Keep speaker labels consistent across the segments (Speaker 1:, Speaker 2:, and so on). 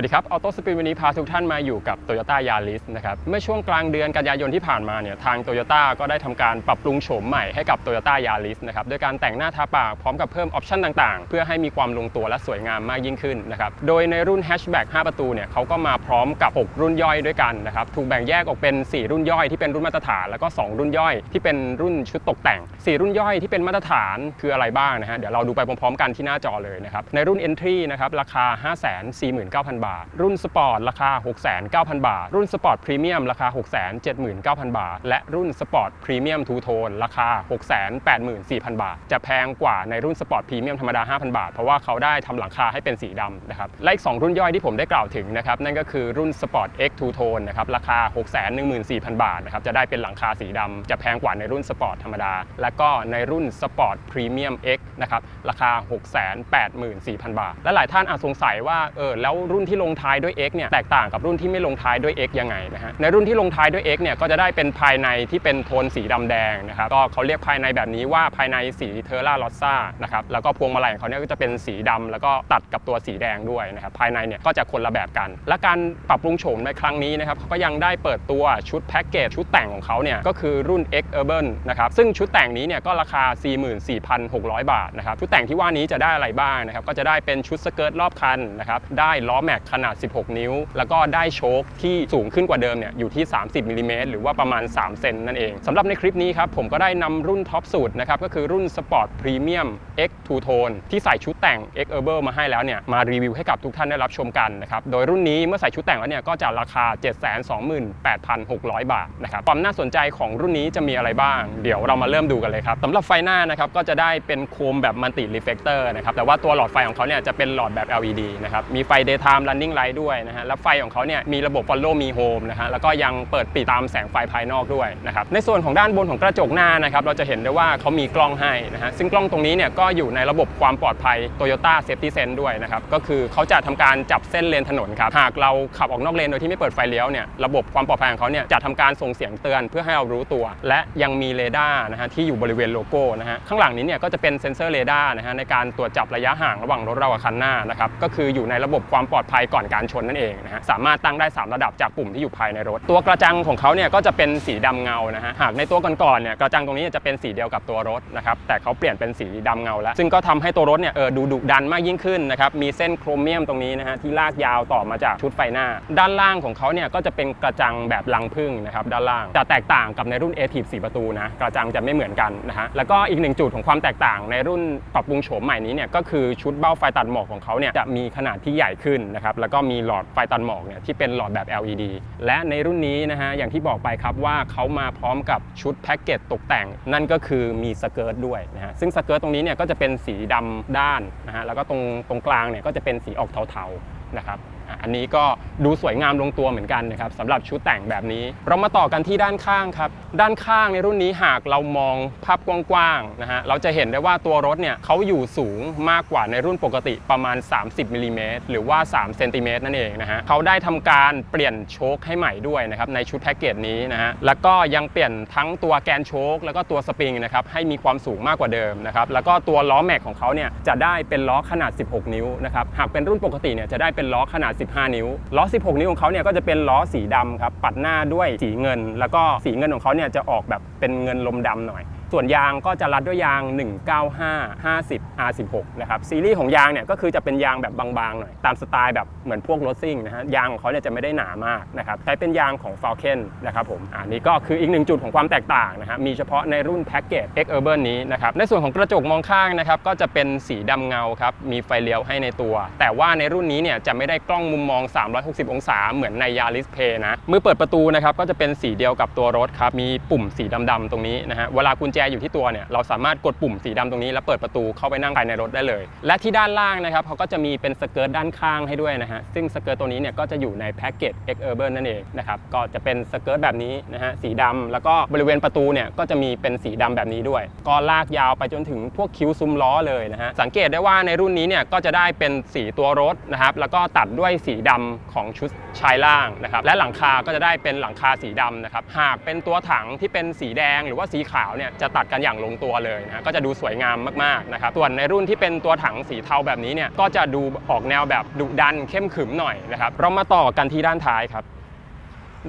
Speaker 1: วัสดีครับ ออโต้สปีดวันนี้พาทุกท่านมาอยู่กับ Toyota Yaris นะครับ เมื่อช่วงกลางเดือนกันยายนที่ผ่านมาเนี่ย ทาง Toyota ก็ได้ทำการปรับปรุงโฉมใหม่ให้กับ Toyota Yaris นะครับ ด้วยการแต่งหน้าทาปากพร้อมกับเพิ่มออปชันต่างๆ เพื่อให้มีความลงตัวและสวยงามมากยิ่งขึ้นนะครับ โดยในรุ่น Hatchback 5ประตูเนี่ยเขาก็มาพร้อมกับ 6 รุ่นย่อยด้วยกันนะครับ ถูกแบ่งแยกออกเป็น 4 รุ่นย่อยที่เป็นรุ่นมาตรฐาน แล้วก็ 2 รุ่นย่อยที่เป็นรุ่นชุดตกแต่ง 4 รุ่นย่อยที่เป็นมาตรฐานคืออะไรบ้างนะฮะ เดี๋ยวเราดูไปพร้อมๆ กันที่หน้าจอเลยนะครับ ในรุ่น Entry นะครับราคา 549,000 บาทรุ่นสปอร์ตราคา 69,000 บาท รุ่นสปอร์ตพรีเมียมราคา 679,000 บาท และรุ่นสปอร์ตพรีเมียมทูโทนราคา 684,000 บาท จะแพงกว่าในรุ่นสปอร์ตพรีเมียมธรรมดา 5,000 บาท เพราะว่าเขาได้ทำหลังคาให้เป็นสีดำนะครับ และอีก 2 รุ่นย่อยที่ผมได้กล่าวถึงนะครับ นั่นก็คือรุ่นสปอร์ต X Two Tone นะครับ ราคา 614,000 บาทนะครับ จะได้เป็นหลังคาสีดำจะแพงกว่าในรุ่นสปอร์ตธรรมดา และก็ในรุ่นสปอร์ตพรีเมียม X นะครับ ราคา 684,000 บาท และหลายท่านอาจสงสัยว่า เออ แล้วรุ่นที่ลงท้ายด้วย X เนี่ยแตกต่างกับรุ่นที่ไม่ลงท้ายด้วย X ยังไงนะฮะในรุ่นที่ลงท้ายด้วย X เนี่ยก็จะได้เป็นภายในที่เป็นโทนสีดำแดงนะครับก็เขาเรียกภายในแบบนี้ว่าภายในสีเทอร่าลอสซ่านะครับแล้วก็พวงมาลัยของเขาเนี่ยก็จะเป็นสีดำแล้วก็ตัดกับตัวสีแดงด้วยนะครับภายในเนี่ยก็จะคนละแบบกัน และการปรับปรุงโฉมในครั้งนี้นะครับเขาก็ยังได้เปิดตัวชุดแพ็กเกจชุดแต่งของเขาเนี่ยก็คือรุ่น X Urban นะครับซึ่งชุดแต่งนี้เนี่ยก็ราคา 44,600 บาทนะครับชุดแต่งที่ว่านี้จะได้อะไรบ้างนะครับก็จะได้เป็นชุดสเกิร์ตรอบคันนะครับได้ล้อแม็กขนาด 16 นิ้ว แล้วก็ได้โชคที่สูงขึ้นกว่าเดิมเนี่ยอยู่ที่ 30มิลลิเมตรหรือว่าประมาณ 3 เซนนั่นเองสำหรับในคลิปนี้ครับผมก็ได้นำรุ่นท็อปสุดนะครับก็คือรุ่น Sport Premium X Two Tone ที่ใส่ชุดแต่ง X Urban มาให้แล้วเนี่ยมารีวิวให้กับทุกท่านได้รับชมกันนะครับโดยรุ่นนี้เมื่อใส่ชุดแต่งแล้วเนี่ยก็จะราคา 728,600 บาทนะครับความน่าสนใจของรุ่นนี้จะมีอะไรบ้าง เดี๋ยวเรามาเริ่มดูกันเลยครับสำหรับไฟหน้านะครับก็จะได้เป็นโคมแบบมัลติรีเฟกเตอร์นะครับแต่ว่าตัวหลอดไฟของเขาเนี่ยจะเป็นหลอดแบบ LED นะครับมีไฟ daytime running light ด้วยนะฮะแล้วไฟของเขาเนี่ยมีระบบ follow me home นะฮะแล้วก็ยังเปิดปิดตามแสงไฟภายนอกด้วยนะครับในส่วนของด้านบนของกระจกหน้านะครับเราจะเห็นได้ว่าเขามีกล้องให้นะฮะซึ่งกล้องตรงนี้เนี่ยก็อยู่ในระบบความปลอดภัย Toyota Safety Sense ด้วยนะครับก็คือเขาจะทำการจับเส้นเลนถนนครับหากเราขับออกนอกเลนโดยที่ไม่เปิดไฟเลี้ยวเนี่ยระบบความปลอดภัยของเขาเนี่ยจะทำการส่งเสียงเตือนเพื่อให้เรารู้ตัว และยังมีเรดาร์นะฮะที่อยู่บริเวณโลโก้นะฮะข้างหลังนี้เนี่ยก็จะเป็นเซ็นเซอร์เรดาร์นะฮะในการตรวจจับระยะห่างระหว่างรถเรากับคันหน้านะครับก็คืออยู่ในระบบความปลอดภัยก่อนการชนนั่นเองนะฮะสามารถตั้งได้ 3 ระดับจากปุ่มที่อยู่ภายในรถ ตัวกระจังของเขาเนี่ยก็จะเป็นสีดำเงานะฮะหากในตัวก่อนๆเนี่ยกระจังตรงนี้จะเป็นสีเดียวกับตัวรถนะครับแต่เขาเปลี่ยนเป็นสีดำเงาแล้ว ซึ่งก็ทำให้ตัวรถเนี่ยเออดูดุดันมากยิ่งขึ้นนะครับมีเส้นโครเมียมตรงนี้นะฮะที่ลากยาวต่อมาจากชุดไฟหน้า ด้านล่างของเขาเนี่ยก็จะเป็นกระจังแบบลังพึ่งนะครับด้านล่างจะแตกต่างกับในรุ่น a t i v 4ประตูนะกระจังจะไม่เหมือนกันนะฮะแล้วก็อีกหนึ่งจุดของความแตกต่างในรุ่นปรับปรุงโฉมใหม่นี้เนี่ยก็คือชุดเบ้าไฟตัดหมอกของเขาเนี่ยจะมีขนาดที่ใหญ่ขึ้นนะครับแล้วก็มีหลอดไฟตันหมอกเนี่ยที่เป็นหลอดแบบ LED และในรุ่นนี้นะฮะอย่างที่บอกไปครับว่าเขามาพร้อมกับชุดแพ็กเกจตกแต่ง นั่นก็คือมีสเกิร์ตด้วยนะฮะซึ่งสเกิร์ตตรงนี้เนี่ยก็จะเป็นสีดำด้านนะฮะแล้วก็ตรงตรงกลางเนี่ยก็จะเป็นสีออกเทาๆนะครับ อันนี้ก็ดูสวยงามลงตัวเหมือนกันนะครับสำหรับชุดแต่งแบบนี้ เรามาต่อกันที่ด้านข้างครับ ด้านข้างในรุ่นนี้หากเรามองภาพกว้างๆนะฮะเราจะเห็นได้ว่าตัวรถเนี่ยเขาอยู่สูงมากกว่าในรุ่นปกติประมาณ 30มิลลิเมตรหรือว่า3เซนติเมตรนั่นเองนะฮะเขาได้ทำการเปลี่ยนโชคให้ใหม่ด้วยนะครับในชุดแพ็กเกจนี้นะฮะแล้วก็ยังเปลี่ยนทั้งตัวแกนโชคแล้วก็ตัวสปริงนะครับให้มีความสูงมากกว่าเดิมนะครับแล้วก็ตัวล้อแม็กของเขาเนี่ยจะได้เป็นล้อขนาด 16 นิ้วนะครับหากเป็นรุ่นปกติเนี่ยจะได้เป็นล้อขนาด15 นิ้ว ล้อ 16 นิ้วของเขาเนี่ยก็จะเป็นล้อสีดำครับ ปัดหน้าด้วยสีเงิน แล้วก็สีเงินของเขาเนี่ยจะออกแบบเป็นเงินลมดำหน่อย ส่วนยางก็จะรัดด้วยยาง 195 50 R16 นะครับซีรีส์ของยางเนี่ยก็คือจะเป็นยางแบบบางๆหน่อยตามสไตล์แบบเหมือนพวกรถซิ่งนะฮะยางของเขาเนี่ยจะไม่ได้หนามากนะครับใช้เป็นยางของ Falcon นะครับผมอันนี้ก็คืออีกหนึ่งจุดของความแตกต่างนะฮะมีเฉพาะในรุ่นแพ็กเกจ X Urban นี้นะครับในส่วนของกระจกมองข้างนะครับก็จะเป็นสีดำเงาครับมีไฟเลี้ยวให้ในตัว แต่ว่าในรุ่นนี้เนี่ยจะไม่ได้กล้องมุมมอง 360 องศาเหมือนใน Yaris Pay นะมือเปิดประตูนะครับก็จะเป็นสีเดียวกับตัวรถครับมีปุ่มสีดำๆตรงนี้นะฮะเวลากุญแจอยู่ที่ตัวเนี่ยเราสามารถกดปุ่มสีดำตรงนี้แล้วเปิดประตูเข้าไปนั่งภายในรถได้เลย และที่ด้านล่างนะครับเขาก็จะมีเป็นสเกิร์ตด้านข้างให้ด้วยนะฮะซึ่งสเกิร์ตตัวนี้เนี่ยก็จะอยู่ในแพ็กเกจ X Urban นั่นเองนะครับก็จะเป็นสเกิร์ตแบบนี้นะฮะสีดำแล้วก็บริเวณประตูเนี่ยก็จะมีเป็นสีดำแบบนี้ด้วย ก็ลากยาวไปจนถึงพวกคิ้วซุ้มล้อเลยนะฮะสังเกตได้ว่าในรุ่นนี้เนี่ยก็จะได้เป็นสีตัวรถนะครับแล้วก็ตัดด้วยสีดำของชุดชายล่างนะครับและหลังคาก็จะได้เป็นหลังคาสีดำนะครับหากเป็นตัวถังที่เป็นสีแดงหรือว่าสีขาวเนี่ยจะตัดกันอย่างลงตัวเลยนะก็จะดูสวยงามมากๆนะครับส่วนในรุ่นที่เป็นตัวถังสีเทาแบบนี้เนี่ยก็จะดูออกแนวแบบดุดันเข้มขึมหน่อยนะครับเรามาต่อกันที่ด้านท้ายครับ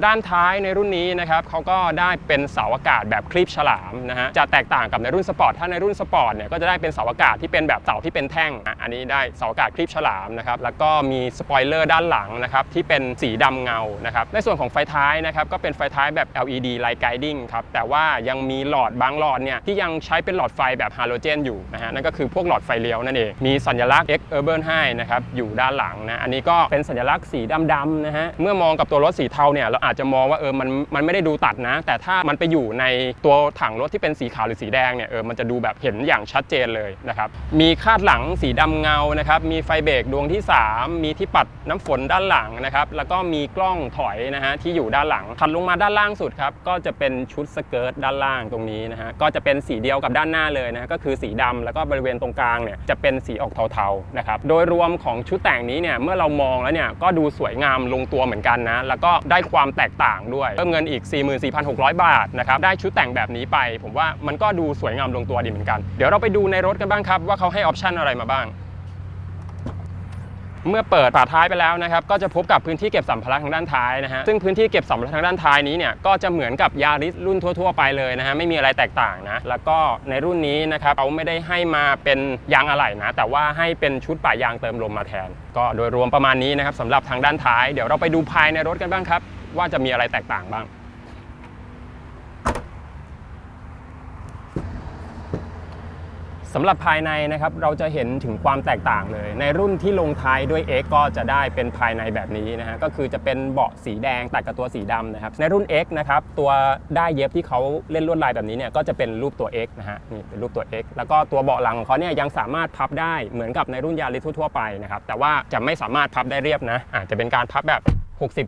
Speaker 1: ด้านท้ายในรุ่นนี้นะครับเขาก็ได้เป็นเสาอากาศแบบคลีปฉลามนะฮะจะแตกต่างกับในรุ่นสปอร์ตถ้าในรุ่นสปอร์ตเนี่ยก็จะได้เป็นเสาอากาศที่เป็นแบบเสาที่เป็นแท่งอันนี้ได้เสาอากาศคลีปฉลามนะครับแล้วก็มีสปอยเลอร์ด้านหลังนะครับที่เป็นสีดำเงานะครับในส่วนของไฟท้ายนะครับก็เป็นไฟท้ายแบบ LED light guiding ครับแต่ว่ายังมีหลอดบางหลอดเนี่ยที่ยังใช้เป็นหลอดไฟแบบฮาโลเจนอยู่นะฮะนั่นก็คือพวกหลอดไฟเลี้ยวนั่นเองมีสัญลักษณ์ X Urban High นะครับอยู่ด้านหลังนะอันนี้ก็เป็นสัญลักษณ์สีดำๆนะฮะเมื่อมองกับตัวรถสีเทาเนี่ยอาจจะมองว่าเออมันมันไม่ได้ดูตัดนะ แต่ถ้ามันไปอยู่ในตัวถังรถที่เป็นสีขาวหรือสีแดงเนี่ยเออมันจะดูแบบเห็นอย่างชัดเจนเลยนะครับมีคาดหลังสีดำเงานะครับมีไฟเบรกดวงที่ 3 มีที่ปัดน้ำฝนด้านหลังนะครับแล้วก็มีกล้องถอยนะฮะที่อยู่ด้านหลังถัดลงมาด้านล่างสุดครับก็จะเป็นชุดสเกิร์ตด้านล่างตรงนี้นะฮะก็จะเป็นสีเดียวกับด้านหน้าเลยนะก็คือสีดำแล้วก็บริเวณตรงกลางเนี่ยจะเป็นสีออกเทาๆนะครับโดยรวมของชุดแต่งนี้เนี่ยเมื่อเรามองแล้วเนี่ยก็ดูสวยงามลงตัวเหมือนกันนะแล้วก็ได้ความแตกต่างด้วย เพิ่มเงินอีก 44,600 บาทนะครับ ได้ชุดแต่งแบบนี้ไป ผมว่ามันก็ดูสวยงามลงตัวดีเหมือนกัน เดี๋ยวเราไปดูในรถกันบ้างครับ ว่าเขาให้ออปชันอะไรมาบ้างเมื่อเปิดฝาท้ายไปแล้วนะครับก็จะพบกับพื้นที่เก็บสัมภาระทางด้านท้ายนะฮะซึ่งพื้นที่เก็บสัมภาระทางด้านท้ายนี้เนี่ยก็จะเหมือนกับยาริสรุ่นทั่ว ๆ ไปเลยนะฮะไม่มีอะไรแตกต่างนะแล้วก็ในรุ่นนี้นะครับเขาไม่ได้ให้มาเป็นยางอะไหล่นะแต่ว่าให้เป็นชุดป่ายางเติมลมมาแทน ก็โดยรวมประมาณนี้นะครับสำหรับทางด้านท้ายเดี๋ยวเราไปดูภายในรถกันบ้างครับ ว่าจะมีอะไรแตกต่างบ้าง สำหรับภายในนะครับเราจะเห็นถึงความแตกต่างเลย ในรุ่นที่ลงท้ายด้วย X ก็จะได้เป็นภายในแบบนี้นะฮะก็คือจะเป็นเบาะสีแดงตัดกับตัวสีดำนะครับ ในรุ่น X นะครับตัวได้เย็บที่เขาเล่นลวดลายแบบนี้เนี่ยก็จะเป็นรูปตัว X นะฮะนี่เป็นรูปตัว X แล้วก็ตัวเบาะหลังของเขาเนี่ยยังสามารถพับได้เหมือนกับในรุ่นยาริสทั่วๆไปนะครับแต่ว่าจะไม่สามารถพับได้เรียบนะอาจจะเป็นการพับแบบ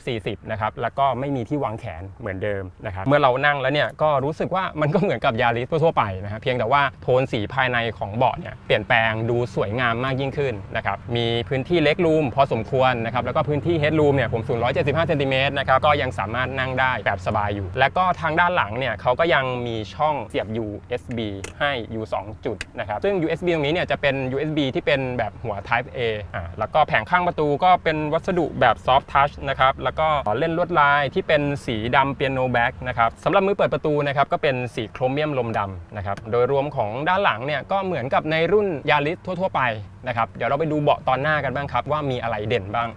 Speaker 1: 60-40นะครับแล้วก็ไม่มีที่วางแขนเหมือนเดิมนะครับเมื่อเรานั่งแล้วเนี่ยก็รู้สึกว่ามันก็เหมือนกับยาริสทั่วไปนะฮะเพียงแต่ว่าโทนสีภายในของเบาะเนี่ยเปลี่ยนแปลงดูสวยงามมากยิ่งขึ้นนะครับมีพื้นที่เล็กรูมพอสมควรนะครับแล้วก็พื้นที่เฮดรูมเนี่ยผมสูง175เซนติเมตรนะครับก็ยังสามารถนั่งได้แบบสบายอยู่ และก็ทางด้านหลังเนี่ยเขาก็ยังมีช่องเสียบ USB ให้อยู่2จุดนะครับซึ่ง USB ตรงนี้เนี่ยจะเป็น USB ที่เป็นแบบหัว Type A อ่าแล้วก็แผงข้างประตูก็เป็นวัสดุแบบ Soft Touch นะครับแล้วก็เล่นลวดลายที่เป็นสีดำเปียโนแบ็กนะครับสำหรับมือเปิดประตูนะครับก็เป็นสีโครเมียมลมดำนะครับโดยรวมของด้านหลังเนี่ยก็เหมือนกับในรุ่นยาริสทั่ว ๆ ไปนะครับเดี๋ยวเราไปดูเบาะตอนหน้ากันบ้างครับว่ามีอะไรเด่นบ้าง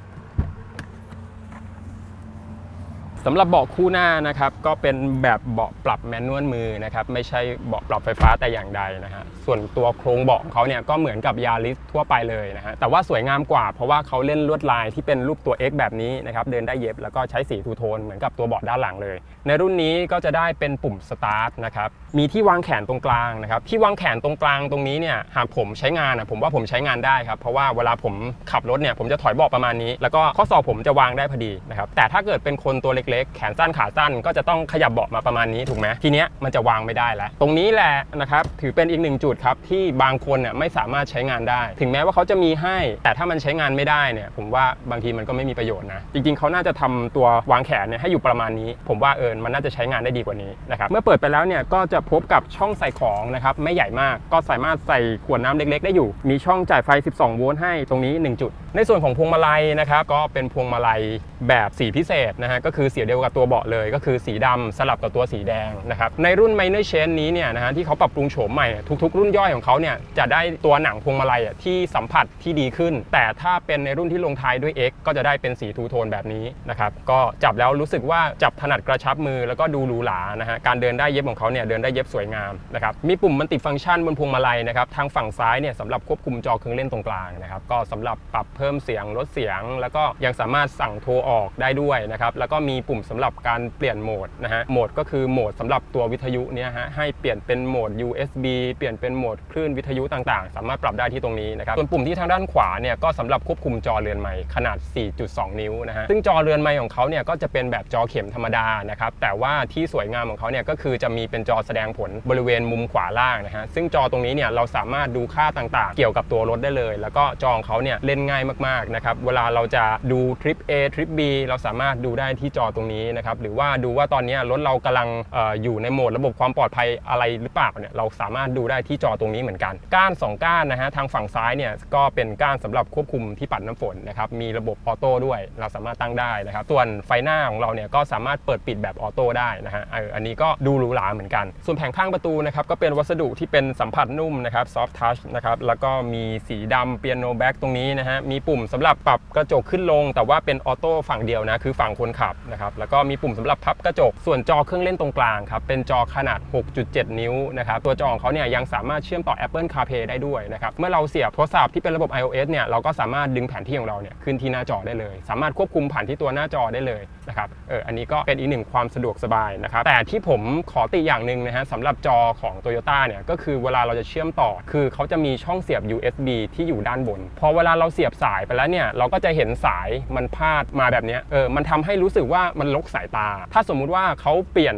Speaker 1: สำหรับเบาะคู่หน้านะครับก็เป็นแบบเบาะปรับแมนนวลมือนะครับไม่ใช่เบาะปรับไฟฟ้าแต่อย่างใดนะฮะส่วนตัวโครงเบาะของเขาเนี่ยก็เหมือนกับยาริสทั่วไปเลยนะฮะแต่ว่าสวยงามกว่า เพราะว่าเขาเล่นลวดลายที่เป็นรูปตัว X แบบนี้นะครับเดินได้เย็บแล้วก็ใช้สีทูโทนเหมือนกับตัวเบาะด้านหลังเลย ในรุ่นนี้ก็จะได้เป็นปุ่มสตาร์ทนะครับมีที่วางแขนตรงกลางนะครับที่วางแขนตรงกลางตรงนี้เนี่ยหากผมใช้งานอะผมว่าผมใช้งานได้ครับเพราะว่าเวลาผมขับรถเนี่ยผมจะถอยเบาะประมาณนี้ แล้วก็ข้อศอกผมจะวางได้พอดีนะครับแต่ถ้าเกิดเป็นคนตัวเล็กๆแขนสั้นขาสั้นก็จะต้องขยับเบาะมาประมาณนี้ถูกไหมทีเนี้ยมันจะวางไม่ได้แล้ว ตรงนี้แหละนะครับถือเป็นอีกหนึ่งจุดครับที่บางคนเนี่ยไม่สามารถใช้งานได้ ถึงแม้ว่าเขาจะมีให้ แต่ถ้ามันใช้งานไม่ได้เนี่ยผมว่าบางทีมันก็ไม่มีประโยชน์นะจริงๆเขาน่าจะทำตัววางแขนเนี่ยให้อยู่ประมาณนี้ ผมว่าเออมันน่าจะใช้งานได้ดีกว่านี้นะครับเมื่อเปิดไปแล้วเนี่ยก็จะพบกับช่องใส่ของนะครับไม่ใหญ่มากก็สามารถใส่ขวดน้ำเล็ก ๆ ได้อยู่ มีช่องจ่ายไฟ 12 โวลต์ให้ตรงนี้ 1 จุด ในส่วนของพวงมาลัยนะครับก็เป็นพวงมาลัยแบบสีพิเศษนะฮะก็คือสีเดียวกับตัวเบาะเลย ก็คือสีดำสลับกับตัวสีแดงนะครับในรุ่น Minor Change นี้เนี่ยนะฮะที่เขาปรับปรุงโฉมใหม่ทุกๆ รุ่นย่อยของเขาเนี่ยจะได้ตัวหนังพวงมาลัยอะที่สัมผัสที่ดีขึ้น แต่ถ้าเป็นในรุ่นที่ลงท้ายด้วย X ก็จะได้เป็นสีทูโทนแบบนี้นะครับก็จับแล้วรู้สึกว่าจับถนัดกระชับมือแล้วก็ดูหรูหรานะฮะการเดินได้เย็บของเขาเนี่ยเดินได้เย็บสวยงามนะครับมีปุ่มมันติฟังก์ชันบนพวงมาลัยนะครับทางฝั่งซ้ายเนี่ยสำหรับควบคุมจอเครื่องเล่นตรงกลางนะครับก็สำหรับปรับเพิ่มเสียงลดเสียง แล้วก็ยังสามารถสั่งโทรออกได้ด้วยนะครับแล้วก็มีปุ่มสำหรับการเปลี่ยนโหมดนะฮะ โหมดก็คือโหมดสำหรับตัววิทยุเนี่ยฮะ ให้เปลี่ยนเป็นโหมด USB เปลี่ยนเป็นโหมดคลื่นวิทยุต่างๆ สามารถปรับได้ที่ตรงนี้นะครับ ส่วนปุ่มที่ทางด้านขวาเนี่ยก็สำหรับควบคุมจอเรือนไมค์ขนาด 4.2 นิ้วนะฮะ ซึ่งจอเรือนไมค์ของเขาเนี่ยก็จะเป็นแบบจอเข็มธรรมดานะครับ แต่ว่าที่สวยงามของเขาเนี่ยก็คือจะมีเป็นจอแสดงผลบริเวณมุมขวาล่างนะฮะ ซึ่งจอตรงนี้เนี่ยเราสามารถดูค่าต่างๆ เกี่ยวกับตัวรถได้เลย แล้วก็จอของเขาเนี่ยเล่นง่ายมากๆนะครับ เวลาเราจะดูทริป A ทริป B เราสามารถดูได้ที่จอตรงนี้นะครับหรือว่าดูว่าตอนนี้รถเรากำลังออยู่ในโหมดระบบความปลอดภัยอะไรหรือเปล่าเนี่ยเราสามารถดูได้ที่จอตรงนี้เหมือนกัน ก้าน 2 ก้านนะฮะทางฝั่งซ้ายเนี่ยก็เป็นก้านสำหรับควบคุมที่ปัดน้ำฝนนะครับมีระบบออโต้ด้วย เราสามารถตั้งได้นะครับส่วนไฟหน้าของเราเนี่ยก็สามารถเปิดปิดแบบออโต้ได้นะฮะอันนี้ก็ดูหรูหราเหมือนกัน ส่วนแผงข้างประตูนะครับก็เป็นวัสดุที่เป็นสัมผัสนุ่มนะครับซอฟทัชนะครับแล้วก็มีสีดำเปียโนแบ็กตรงนี้นะฮะมีปุ่มสำหรับปรับกระจกขึ้นลง แต่ว่าเป็นออโต้ฝั่งเดียวนะคือฝั่งคนขับนะครับแล้วก็มีปุ่มสำหรับพับกระจก ส่วนจอเครื่องเล่นตรงกลางครับเป็นจอขนาด 6.7 นิ้วนะครับตัวจอของเขาเนี่ยยังสามารถเชื่อมต่อ Apple CarPlay ได้ด้วยนะครับเมื่อเราเสียบโทรศัพท์ที่เป็นระบบ iOS เนี่ยเราก็สามารถดึงแผนที่ของเราเนี่ยขึ้นที่หน้าจอได้เลย สามารถควบคุมผ่านที่ตัวหน้าจอได้เลยนะครับเอออันนี้ก็เป็นอีกหนึ่งความสะดวกสบายนะครับแต่ที่ผมขอติอย่างหนึ่งนะฮะสำหรับจอของ Toyota เนี่ยก็คือเวลาเราจะเชื่อมต่อ คือเขาจะมีช่องเสียบ USB ที่อยู่ด้านบน พอเวลาเราเสียบสายไปแล้วเนี่ยเราก็จะเห็นสายมันพาดมาแบบนี้เออมันทำให้รู้สึกว่ามันลกสายตา ถ้าสมมุติว่าเขาเปลี่ยน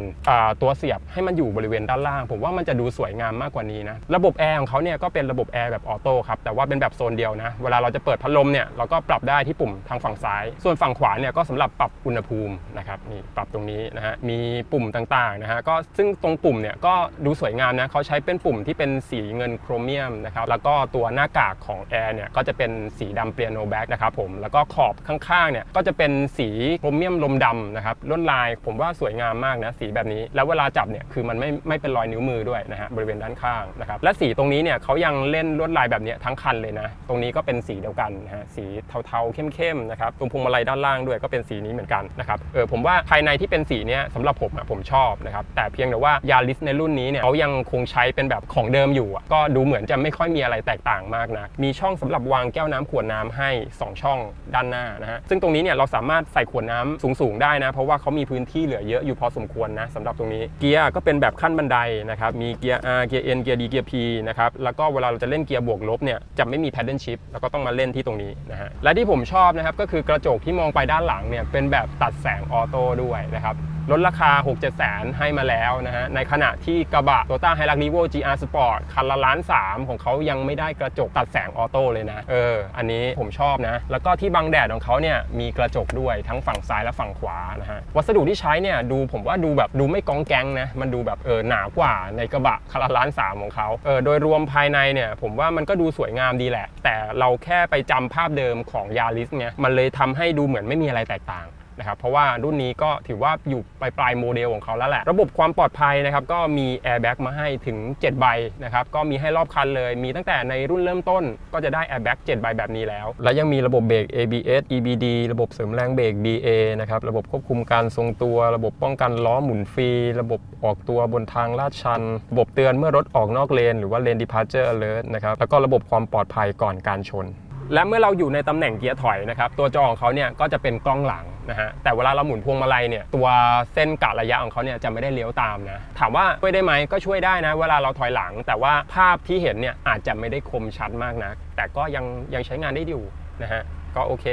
Speaker 1: ตัวเสียบให้มันอยู่บริเวณด้านล่าง ผมว่ามันจะดูสวยงามมากกว่านี้นะ ระบบแอร์ของเขาเนี่ยก็เป็นระบบแอร์แบบออโต้ครับ แต่ว่าเป็นแบบโซนเดียวนะ เวลาเราจะเปิดพัดลมเนี่ยเราก็ปรับได้ที่ปุ่มทางฝั่งซ้าย ส่วนฝั่งขวาเนี่ยก็สำหรับปรับอุณหภูมินะครับนี่ปรับตรงนี้นะฮะ มีปุ่มต่างๆนะฮะ ก็ซึ่งตรงปุ่มเนี่ยก็ดูสวยงามนะเขาใช้เป็นปุ่มที่เป็นสีเงินโครเมียมนะครับ แล้วก็ตัวหน้ากากของแอร์เนี่ยก็จะเป็นสีดำเปียโนแบ็กนะครับผม แล้วก็ขอบข้างๆเนี่ยก็จะเป็นสีโครเมียมลมดำนะครับลวดลายผมว่าสวยงามมากนะสีแบบนี้ แล้วเวลาจับเนี่ยคือมันไม่ไม่เป็นรอยนิ้วมือด้วยนะฮะบริเวณด้านข้างนะครับและสีตรงนี้เนี่ยเขายังเล่นลวดลายแบบนี้ทั้งคันเลยนะตรงนี้ก็เป็นสีเดียวกันนะฮะสีเทาๆเข้มๆนะครับตรงพวงมาลัยด้านล่างด้วยก็เป็นสีนี้เหมือนกันนะครับเออผมว่าภายในที่เป็นสีเนี้ยสำหรับผมอะผมชอบนะครับแต่เพียงแต่ว่ายาริสในรุ่นนี้เนี่ยเขายังคงใช้เป็นแบบของเดิมอยู่ก็ดูเหมือนจะไม่ค่อยมีอะไรแตกต่างมากนะมีช่องสำหรับวางแก้วน้ำขวดน้ำให้ 2 ช่องด้านหน้านะฮะซึ่งตรงนี้เนี่ยเราสามารถใส่ขวดน้ำสูงๆได้นะ เพราะว่าเขามีพื้นที่เหลือเยอะอยู่พอสมควรนะสำหรับตรงนี้เกียร์ก็เป็นแบบขั้นบันไดนะครับมีเกียร์ R เกียร์ N เกียร์ D เกียร์ P นะครับแล้วก็เวลาเราจะเล่นเกียร์บวกลบเนี่ยจะไม่มี paddle shift แล้วก็ต้องมาเล่นที่ตรงนี้นะฮะและที่ผมชอบนะครับก็คือกระจกที่มองไปด้านหลังเนี่ยเป็นแบบตัดแสงออโต้ด้วยนะครับ ลดราคา 6 7แสนให้มาแล้วนะฮะ ในขณะที่กระบะ Toyota Hilux Revo GR Sport คันละล้านสามของเขายังไม่ได้กระจกตัดแสงออโต้เลยนะ เออ อันนี้ผมชอบนะ แล้วก็ที่บังแดดของเขาเนี่ยมีกระจกด้วยทั้งฝั่งซ้ายและฝั่งขวานะฮะ วัสดุที่ใช้เนี่ยดูผมว่าดูแบบดูไม่กองแกงนะ มันดูแบบเออหนากว่าในกระบะคันละล้านสามของเขาเออโดยรวมภายในเนี่ยผมว่ามันก็ดูสวยงามดีแหละ แต่เราแค่ไปจำภาพเดิมของยาริสเนี่ยมันเลยทำให้ดูเหมือนไม่มีอะไรแตกต่าง นะครับเพราะว่ารุ่นนี้ก็ถือว่าอยู่ปลายปลายโมเดลของเขาแล้วแหละ ระบบความปลอดภัยนะครับก็มีแอร์แบ็กมาให้ถึง 7 ใบนะครับก็มีให้รอบคันเลย มีตั้งแต่ในรุ่นเริ่มต้นก็จะได้แอร์แบ็ก7ใบแบบนี้แล้ว และยังมีระบบเบรก ABS EBD ระบบเสริมแรงเบรก BA นะครับระบบควบคุมการทรงตัว ระบบป้องกันล้อหมุนฟรี ระบบออกตัวบนทางลาดชัน ระบบเตือนเมื่อรถออกนอกเลน หรือว่า Lane Departure Alert นะครับแล้วก็ระบบความปลอดภัยก่อนการชน และเมื่อเราอยู่ในตำแหน่งเกียร์ถอยนะครับตัวจอของเขาเนี่ยก็จะเป็นกล้องหลังนะฮะแต่เวลาเราหมุนพวงมาลัยเนี่ยตัวเส้นกะระยะของเขาเนี่ยจะไม่ได้เลี้ยวตามนะถามว่าช่วยได้ไหมก็ช่วยได้นะ เวลาเราถอยหลัง แต่ว่าภาพที่เห็นเนี่ยอาจจะไม่ได้คมชัดมากนะแต่ก็ยังยังใช้งานได้อยู่นะฮะ ก็โอเค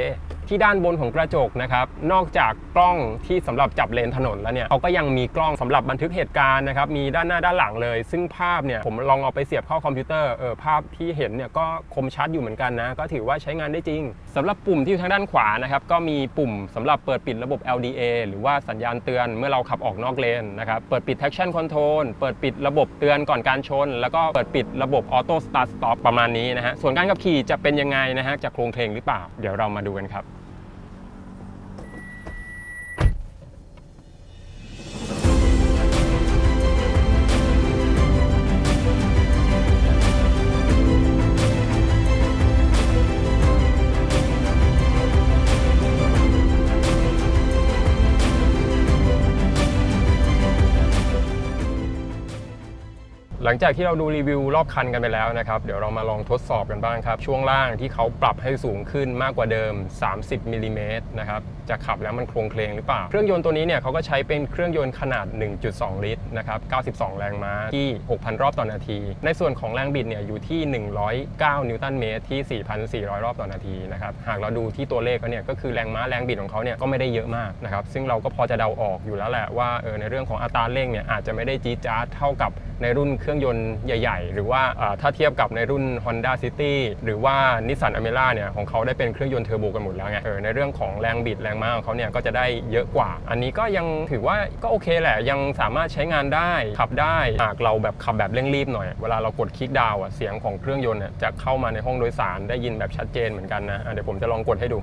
Speaker 1: ที่ด้านบนของกระจกนะครับนอกจากกล้องที่สำหรับจับเลนถนนแล้วเนี่ยเขาก็ยังมีกล้องสำหรับบันทึกเหตุการณ์นะครับมีด้านหน้าด้านหลังเลย ซึ่งภาพเนี่ยผมลองเอาไปเสียบเข้าคอมพิวเตอร์เออภาพที่เห็นเนี่ยก็คมชัดอยู่เหมือนกันนะก็ถือว่าใช้งานได้จริงสำหรับปุ่มที่อยู่ทางด้านขวานะครับก็มีปุ่มสำหรับเปิดปิดระบบ LDA หรือว่าสัญญาณเตือนเมื่อเราขับออกนอกเลนนะครับเปิดปิด traction control เปิดปิดระบบเตือนก่อนการชน แล้วก็เปิดปิดระบบ auto start stop ประมาณนี้นะฮะส่วนการขับขี่จะเป็นยังไงนะฮะจะโครงเพลงหรือเปล่าเดี๋ยวเรามาดูกันครับ หลังจากที่เราดูรีวิวรอบคันกันไปแล้วนะครับ เดี๋ยวเรามาลองทดสอบกันบ้างครับ ช่วงล่างที่เขาปรับให้สูงขึ้นมากกว่าเดิม 30มิลลิเมตรนะครับ จะขับแล้วมันโครงเคลงหรือเปล่า เครื่องยนต์ตัวนี้เนี่ยเขาก็ใช้เป็นเครื่องยนต์ขนาด 1.2 ลิตรนะครับ 92 แรงม้าที่ 6,000 รอบต่อนาที ในส่วนของแรงบิดเนี่ยอยู่ที่ 109 นิวตันเมตรที่ 4,400 รอบต่อนาทีนะครับ หากเราดูที่ตัวเลขก็เนี่ยก็คือแรงม้าแรงบิดของเขาเนี่ยก็ไม่ได้เยอะมากนะครับ ซึ่งเราก็พอจะเดาออกอยู่แล้วแหละว่าเออในเรื่องของอัตราเร่งเนี่ยอาจจะไม่ได้จี๊ดจ๊าดเท่ากับในรุ่นเครื่องรื่องยนต์ใหญ่ ๆ หรือว่าถ้าเทียบกับในรุ่น Honda City หรือว่า Nissan a m e r a เนี่ยของเขาได้เป็นเครื่องยนต์เทอร์โบกันหมดแล้วไงเออในเรื่องของแรงบิดแรงม้าของเขาเนี่ยก็จะได้เยอะกว่า อันนี้ก็ยังถือว่าก็โอเคแหละ ยังสามารถใช้งานได้ขับได้หากเราแบบขับแบบเร่งรีบหน่อย เวลาเรากดคลิกดาวน์อะเสียงของเครื่องยนต์จะเข้ามาในห้องโดยสารได้ยินแบบชัดเจนเหมือนกันนะอะเดี๋ยวผมจะลองกดให้ดู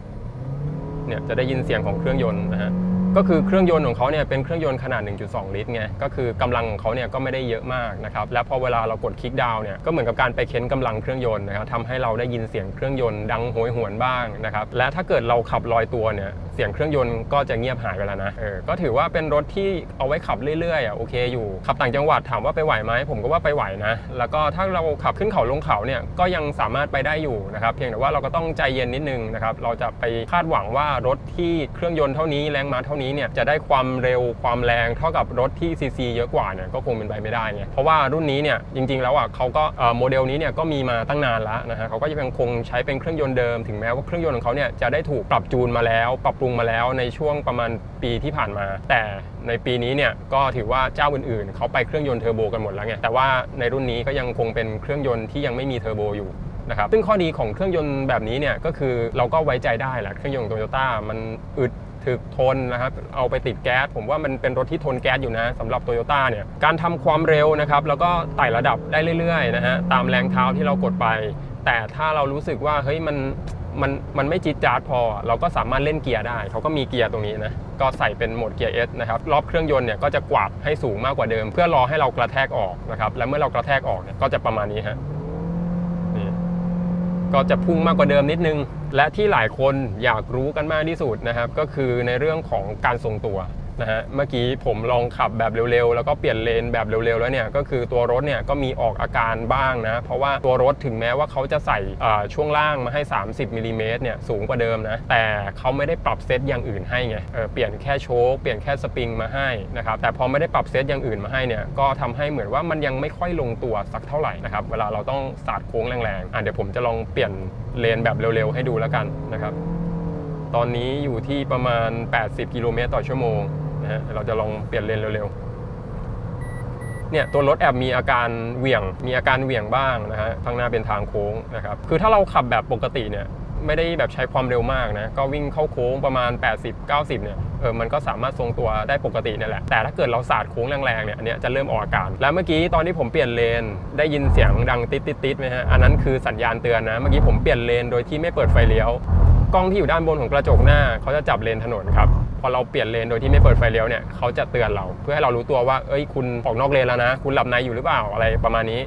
Speaker 1: เนี่ยจะได้ยินเสียงของเครื่องยนต์นะฮะ ก็คือเครื่องยนต์ของเขาเนี่ยเป็นเครื่องยนต์ขนาด 1.2 ลิตรไงก็คือกำลังของเขาเนี่ยก็ไม่ได้เยอะมากนะครับและพอเวลาเรากดคลิกดาวน์เนี่ยก็เหมือนกับการไปเค้นกำลังเครื่องยนต์นะครับทำให้เราได้ยินเสียงเครื่องยนต์ดังโหยหวนบ้างนะครับและถ้าเกิดเราขับลอยตัวเนี่ยเสียงเครื่องยนต์ก็จะเงียบหายไปแล้วนะเออก็ถือว่าเป็นรถที่เอาไว้ขับเรื่อยๆอะโอเคอยู่ขับต่างจังหวัดถามว่าไปไหวไหมผมก็ว่าไปไหวนะ แล้วก็ถ้าเราขับขึ้นเขาลงเขาเนี่ยก็ยังสามารถไปได้อยู่นะครับเพียงแต่ว่าเราก็ต้องใจเย็นนิดนึงนะครับเราจะไปคาดหวังว่ารถที่เครื่องยนต์เท่านี้แรงม้าเท่านี้เนี่ยจะได้ความเร็วความแรงเท่ากับรถที่ซีซีเยอะกว่าเนี่ยก็คงเป็นไปไม่ได้ไงเพราะว่ารุ่นนี้เนี่ยจริง ๆ แล้วอะเขาก็เอ่อโมเดลนี้เนี่ยก็มีมาตั้งนานแล้วนะฮะเขาก็ยังคงใช้เป็นเครื่องยนต์เดิมถึงแม้ว่าเครื่องยนต์ของเขาเนี่ยจะได้ถูกปรับจูนมาแล้วปรับปรุงมาแล้วในช่วงประมาณปีที่ผ่านมา แต่ในปีนี้เนี่ยก็ถือว่าเจ้าอื่นๆเขาไปเครื่องยนต์เทอร์โบกันหมดแล้วไงแต่ว่าในรุ่นนี้ก็ยังคงเป็นเครื่องยนต์ที่ยังไม่มีเทอร์โบอยู่นะครับซึ่งข้อดีของเครื่องยนต์แบบนี้เนี่ยก็คือเราก็ไว้ใจได้แหละเครื่องยนต์โตโยต้ามันอึดถึกทนนะครับ เอาไปติดแก๊ส ผมว่ามันเป็นรถที่ทนแก๊สอยู่นะสำหรับโตโยต้าเนี่ย การทำความเร็วนะครับ แล้วก็ไต่ระดับได้เรื่อยๆนะฮะตามแรงเท้าที่เรากดไป แต่ถ้าเรารู้สึกว่าเฮ้ยมันมันมันไม่จี๊ดจ๊าดพอ เราก็สามารถเล่นเกียร์ได้ เขาก็มีเกียร์ตรงนี้นะ ก็ใส่เป็นโหมดเกียร์ S นะครับ รอบเครื่องยนต์เนี่ยก็จะกวาดให้สูงมากกว่าเดิม เพื่อรอให้เรากระแทกออกนะครับ และเมื่อเรากระแทกออกเนี่ยก็จะประมาณนี้ฮะนี่ก็จะพุ่งมากกว่าเดิมนิดนึง และที่หลายคนอยากรู้กันมากที่สุดนะครับ ก็คือในเรื่องของการทรงตัว นะฮะเมื่อกี้ผมลองขับแบบเร็วๆ แล้วก็เปลี่ยนเลนแบบเร็วๆ แล้วเนี่ยก็คือตัวรถเนี่ยก็มีออกอาการบ้างนะเพราะว่าตัวรถถึงแม้ว่าเขาจะใส่ช่วงล่างมาให้ 30มิลลิเมตรเนี่ยสูงกว่าเดิมนะแต่เขาไม่ได้ปรับเซตอย่างอื่นให้ไงเเปลี่ยนแค่โชคเปลี่ยนแค่สปริงมาให้นะครับแต่พอไม่ได้ปรับเซตอย่างอื่นมาให้เนี่ยก็ทำให้เหมือนว่ามันยังไม่ค่อยลงตัวสักเท่าไหร่นะครับเวลาเราต้องสาดโค้งแรงๆอะเดี๋ยวผมจะลองเปลี่ยนเลนแบบเร็วๆ ให้ดูแล้วกันนะครับตอนนี้อยู่ที่ประมาณ 80 กิโลเมตรต่อชั่วโมง นะฮะเราจะลองเปลี่ยนเลนเร็วๆเนี่ยตัวรถแอบมีอาการเหวี่ยงมีอาการเหวี่ยงบ้างนะฮะข้างหน้าเป็นทางโค้งนะครับคือถ้าเราขับแบบปกติเนี่ยไม่ได้แบบใช้ความเร็วมากนะก็วิ่งเข้าโค้งประมาณ 80-90 เนี่ยเออมันก็สามารถทรงตัวได้ปกตินี่แหละ แต่ถ้าเกิดเราสาดโค้งแรงๆเนี่ยอันนี้จะเริ่มออกอาการ แล้วเมื่อกี้ตอนที่ผมเปลี่ยนเลนได้ยินเสียงดังติดติดติดไหมฮะอันนั้นคือสัญญาณเตือนนะเมื่อกี้ผมเปลี่ยนเลนโดยที่ไม่เปิดไฟเลี้ยวกล้องที่อยู่ด้านบนของกระจกหน้าเขาจะจับเลนถนนครับ อเราเปลี่ยนเลนโดยที่ไม่เปิดไฟเลี้ยวเนี่ยเขาจะเตือนเรา เพื่อให้เรารู้ตัวว่าเอ้ยคุณออกนอกเลนแล้วนะ คุณหลับในอยู่หรือเปล่าอะไรประมาณนี้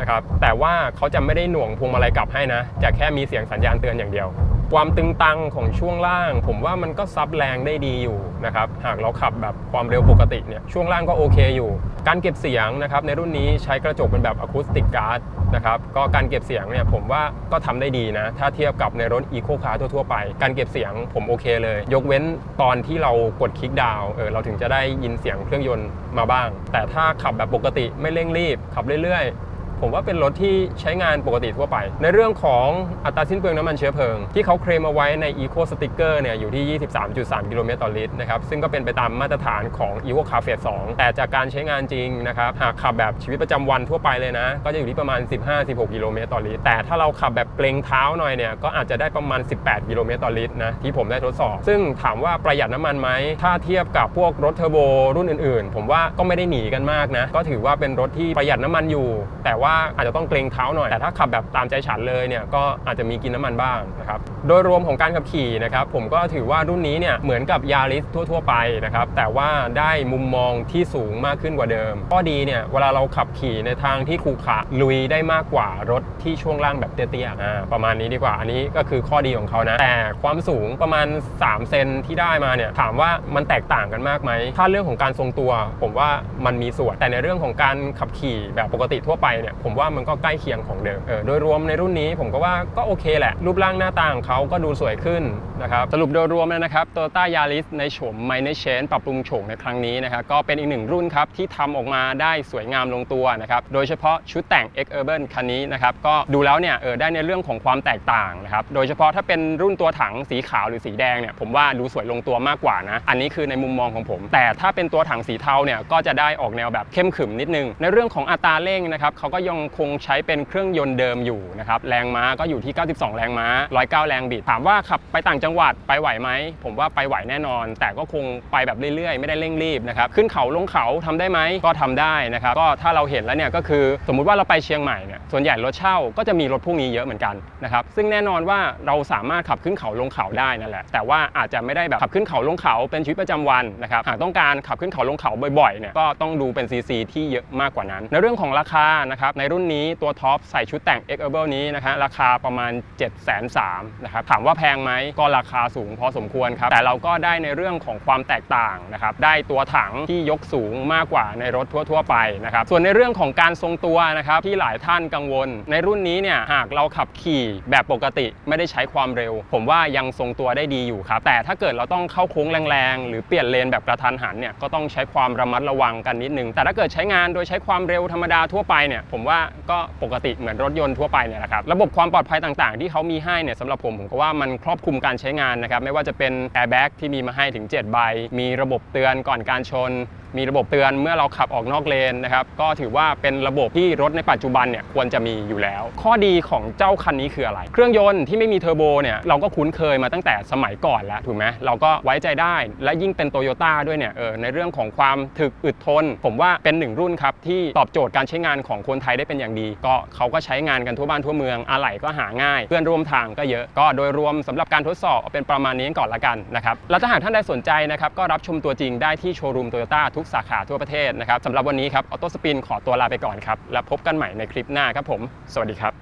Speaker 1: นะครับแต่ว่าเขาจะไม่ได้หน่วงพวงมาลัยกลับให้นะ จะแค่มีเสียงสัญญาณเตือนอย่างเดียว ความตึงตังของช่วงล่าง ผมว่ามันก็ซับแรงได้ดีอยู่นะครับหากเราขับแบบความเร็วปกติเนี่ยช่วงล่างก็โอเคอยู่ การเก็บเสียงนะครับในรุ่นนี้ใช้กระจกเป็นแบบอะคูสติกการ์ดนะครับก็การเก็บเสียงเนี่ยผมว่าก็ทำได้ดีนะ ถ้าเทียบกับในรถอีโคคาร์ทั่วๆไป การเก็บเสียงผมโอเคเลย ยกเว้นตอนที่เรากดคลิกดาวเออเราถึงจะได้ยินเสียงเครื่องยนต์มาบ้าง แต่ถ้าขับแบบปกติไม่เร่งรีบขับเรื่อยๆ ผมว่าเป็นรถที่ใช้งานปกติทั่วไป ในเรื่องของอัตราสิ้นเปลืองน้ำมันเชื้อเพลิง ที่เขาเคลมเอาไว้ใน Eco Sticker เนี่ยอยู่ที่ 23.3 กิโลเมตรต่อลิตรนะครับซึ่งก็เป็นไปตามมาตรฐานของ Evo Car Phase 2แต่จากการใช้งานจริงนะครับหากขับแบบชีวิตประจำวันทั่วไปเลยนะ ก็จะอยู่ที่ประมาณ 15-16 กิโลเมตรต่อลิตรแต่ถ้าเราขับแบบเกรงเท้าหน่อยเนี่ยก็อาจจะได้ประมาณ 18 กิโลเมตรต่อลิตรนะที่ผมได้ทดสอบ ซึ่งถามว่าประหยัดน้ำมันไหมถ้าเทียบกับพวกรถเทอร์โบรุ่นอื่นๆ ผมว่าก็ไม่ได้หนีกันมากนะก็ถือว่าเป็นรถที่ประหยัดน้ำมันอยู่ แต่ว่าอาจจะต้องเกรงเท้าหน่อย แต่ถ้าขับแบบตามใจฉันเลยเนี่ยก็อาจจะมีกินน้ำมันบ้างนะครับ โดยรวมของการขับขี่นะครับผมก็ถือว่ารุ่นนี้เนี่ยเหมือนกับยาริสทั่ว ๆ ไปนะครับ แต่ว่าได้มุมมองที่สูงมากขึ้นกว่าเดิม ข้อดีเนี่ยเวลาเราขับขี่ในทางที่ขรุขระลุยได้มากกว่ารถที่ช่วงล่างแบบเตี้ยๆประมาณนี้ดีกว่า อันนี้ก็คือข้อดีของเขานะ แต่ความสูงประมาณ 3 เซนที่ได้มาเนี่ยถามว่ามันแตกต่างกันมากไหม ถ้าเรื่องของการทรงตัว ผมว่ามันมีส่วน แต่ในเรื่องของการขับขี่แบบปกติทั่วไปเนี่ยผมว่ามันก็ใกล้เคียงของเดิมเออโดยรวมในรุ่นนี้ผมก็ว่าก็โอเคแหละ รูปร่างหน้าตาของเขาก็ดูสวยขึ้นนะครับสรุปโดยรวมแล้วนะครับ Toyota Yaris ในโฉม Minor Change ปรับปรุงโฉมในครั้งนี้นะครับก็เป็นอีกหนึ่งรุ่นครับที่ทำออกมาได้สวยงามลงตัวนะครับโดยเฉพาะชุดแต่ง X Urban คันนี้นะครับก็ดูแล้วเนี่ยเออได้ในเรื่องของความแตกต่างนะครับโดยเฉพาะถ้าเป็นรุ่นตัวถังสีขาวหรือสีแดงเนี่ยผมว่าดูสวยลงตัวมากกว่านะอันนี้คือในมุมมองของผม แต่ถ้าเป็นตัวถังสีเทาเนี่ยก็จะได้ออกแนวแบบเข้มขึมนิดนึงในเรื่องของอัตราเร่งนะครับเขาก็ยังคงใช้เป็นเครื่องยนต์เดิมอยู่นะครับแรงม้าก็อยู่ที่ 92 แรงม้า 109 แรงบิดถามว่าขับไปต่างจังหวัดไปไหวไหมผมว่าไปไหวแน่นอน แต่ก็คงไปแบบเรื่อยๆ ไม่ได้เร่งรีบนะครับขึ้นเขาลงเขาทำได้ไหมก็ทำได้นะครับก็ถ้าเราเห็นแล้วเนี่ยก็คือสมมุติว่าเราไปเชียงใหม่เนี่ยส่วนใหญ่รถเช่าก็จะมีรถพวกนี้เยอะเหมือนกันนะครับซึ่งแน่นอนว่าเราสามารถขับขึ้นเขาลงเขาได้นั่นแหละ แต่ว่าอาจจะไม่ได้แบบขับขึ้นเขาลงเขาเป็นชีวิตประจำวันนะครับหากต้องการขับขึ้นเขาลงเขาบ่อยๆเนี่ยก็ต้องดูเป็นซีซีที่เยอะมากกว่านั้น ในเรื่องของราคานะครับในรุ่นนี้ตัวท็อปใส่ชุดแต่ง X Urban นี้นะฮะราคาประมาณ 7 3 0 0 0นะครับถามว่าแพงไหมก็ราคาสูงพอสมควรครับ แต่เราก็ได้ในเรื่องของความแตกต่างนะครับได้ตัวถังที่ยกสูงมากกว่าในรถทั่ว ๆ ไปนะครับส่วนในเรื่องของการทรงตัวนะครับที่หลายท่านกังวล ในรุ่นนี้เนี่ยหากเราขับขี่แบบปกติไม่ได้ใช้ความเร็ว ผมว่ายังทรงตัวได้ดีอยู่ครับแต่ถ้าเกิดเราต้องเข้าโค้งแรงๆ หรือเปลี่ยนเลนแบบกระทันหันเนี่ยก็ต้องใช้ความระมัดระวังกันนิดนึงแต่ถ้าเกิดใช้งานโดยใช้ความเร็วธรรมดาทั่วไปเนี่ยผมว่าว่าก็ปกติเหมือนรถยนต์ทั่วไปเนี่ยแหละครับระบบความปลอดภัยต่างๆ ที่เขามีให้เนี่ยสำหรับผมผมก็ว่ามันครอบคลุมการใช้งานนะครับไม่ว่าจะเป็นแอร์แบ็กที่มีมาให้ถึง7ใบมีระบบเตือนก่อนการชนมีระบบเตือนเมื่อเราขับออกนอกเลนนะครับก็ถือว่าเป็นระบบที่รถในปัจจุบันเนี่ยควรจะมีอยู่แล้ว ข้อดีของเจ้าคันนี้คืออะไร เครื่องยนต์ที่ไม่มีเทอร์โบเนี่ยเราก็คุ้นเคยมาตั้งแต่สมัยก่อนแล้วถูกไหมเราก็ไว้ใจได้และยิ่งเป็นโตโยต้าด้วยเนี่ยเออในเรื่องของความถึกอึดทน ผมว่าเป็นหนึ่งรุ่นครับที่ตอบโจทย์การใช้งานของคนไทยได้เป็นอย่างดี ก็เขาก็ใช้งานกันทั่วบ้านทั่วเมืองอะไหล่ก็หาง่าย เพื่อนร่วมทางก็เยอะก็โดยรวมสำหรับการทดสอบเป็นประมาณนี้ก่อนละกันนะครับแล้วถ้าหากท่านใดสนใจนะครับก็รับชมตัวจริงได้ที่โชว์รูมโตโยต้าทุกสาขาทั่วประเทศนะครับสำหรับวันนี้ครับออโต้สปินขอตัวลาไปก่อนครับ แล้วพบกันใหม่ในคลิปหน้าครับผม สวัสดีครับ